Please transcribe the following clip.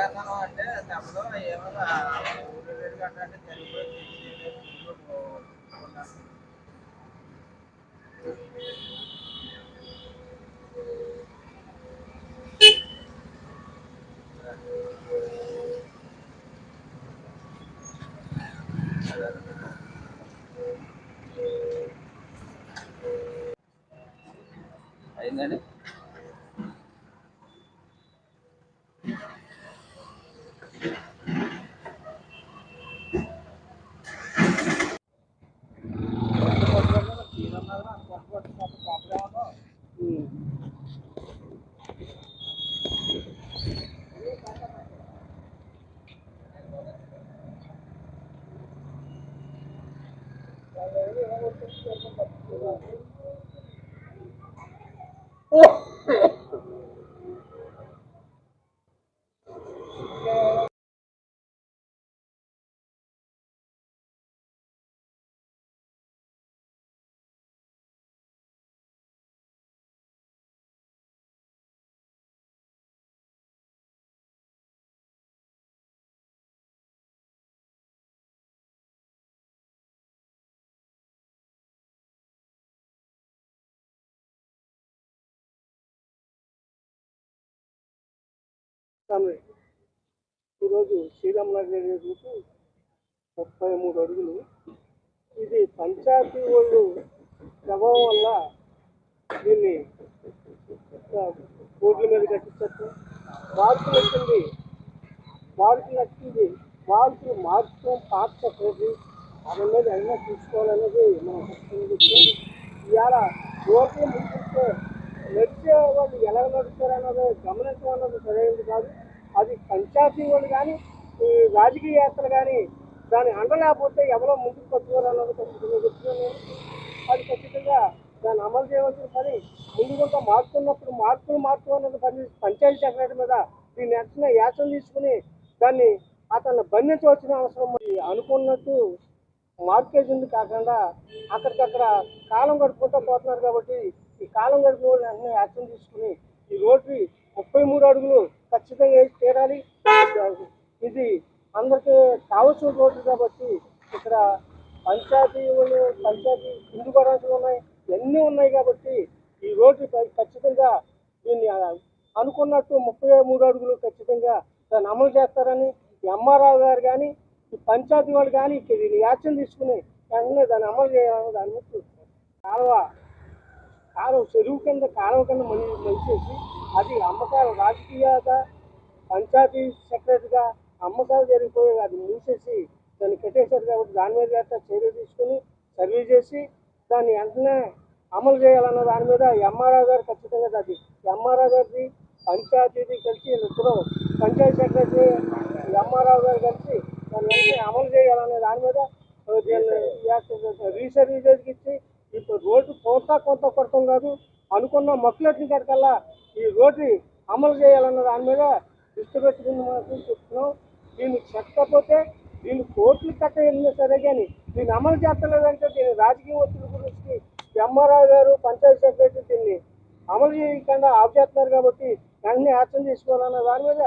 అంటే తమలో ఏమన్నా ఊరు О! కట్ట ఈరోజు శ్రీరామనగర్ రూటు ముప్పై మూడు అడుగులు. ఇది పంచాయతీ వాళ్ళు ప్రభావం వల్ల దీన్ని రోడ్ల మీద కట్టించచ్చు. మార్పులు వచ్చింది మార్పులు వచ్చింది మార్పులు మార్చడం పాత చెప్పేది దాని మీద అయినా తీసుకోవాలనేది మనం ఇవాళ రోడ్లు ముందుకుంటే నడిచే వాళ్ళు ఎలా నడుస్తారు అన్నది గమనించడం అన్నది సరైనది కాదు. అది పంచాయతీ వాళ్ళు కానీ ఈ రాజకీయవేత్తలు కానీ దాన్ని అండలేకపోతే ఎవరో ముందుకు పట్టుకోవాలన్నది ఖచ్చితంగా చెప్తున్నాను అది ఖచ్చితంగా దాన్ని అమలు చేయవలసిన పని ముందుకుంటా మార్చుకున్నప్పుడు మార్పులు మార్పు అన్నది పని పంచాయతీ సెక్రటరీ మీద దీన్ని వెంటనే యాక్షన్ తీసుకుని దాన్ని అతన్ని బంధించవలసిన అవసరం అనుకున్నట్టు మార్కేజ్ ఉంది కాకుండా అక్కడికక్కడ కాలం గడుపుకుంటూ పోతున్నారు కాబట్టి ఈ కాలం గడిపిన వాళ్ళు వెంటనే యాక్షన్ తీసుకుని ఈ రోడ్డు ముప్పై మూడు అడుగులు ఖచ్చితంగా వేసి తీరాలి ఇది అందరికీ కావాల్సిన రోడ్డు కాబట్టి ఇక్కడ పంచాయతీ పంచాయతీ ఇందు గొడవలు ఉన్నాయి ఇవన్నీ ఉన్నాయి కాబట్టి ఈ రోడ్డు ఖచ్చితంగా దీన్ని అనుకున్నట్టు ముప్పై మూడు అడుగులు ఖచ్చితంగా దాన్ని అమలు చేస్తారని ఎంఆర్ఆర్ గారు కానీ ఈ పంచాయతీ వాళ్ళు కానీ దీన్ని యాక్షన్ తీసుకుని వెంటనే దాన్ని అమలు చేయాలని దాని మీద కాలువ కాలువ చెరువు కింద కాలువ కింద మని మనిషేసి అది అమ్మకాలు రాజకీయంగా పంచాయతీ సెక్రటరీగా అమ్మకాలు జరిగిపోయి అది మూసేసి దాన్ని కట్టేశారు కాబట్టి దాని మీద గట్రా చర్య తీసుకుని సర్వే చేసి దాన్ని వెంటనే అమలు చేయాలన్న దాని మీద ఎంఆర్ఆర్ గారు ఖచ్చితంగా అది ఎంఆర్ఆర్ గారిది పంచాయతీది కలిసి ఇప్పుడు పంచాయతీ సెక్రటరీ ఎంఆర్ఆర్ గారు కలిసి దాన్ని వెంటనే అమలు చేయాలనే దాని మీద దీన్ని రీసర్వీసెస్కి ఇచ్చి ఇప్పుడు రోడ్డు పోతా కొంత కొడతాం కాదు. అనుకున్న మొక్కలెట్టిన కడకల్లా ఈ రోడ్ని అమలు చేయాలన్న దాని మీద దృష్టి పెట్టుకుని మనకు చెప్తున్నాం. దీన్ని చెక్కకపోతే దీన్ని కోర్టులు కట్ట వెళ్ళినా సరే కానీ దీన్ని అమలు చేస్తలేదంటే దీని రాజకీయ ఒత్తిడి గురించి ఎంఆర్ఆర్ గారు పంచాయతీ సెక్రటరీ దీన్ని అమలు చేయకుండా ఆపు చేస్తున్నారు కాబట్టి వెంటనే యాక్షన్ తీసుకోవాలన్న దాని మీద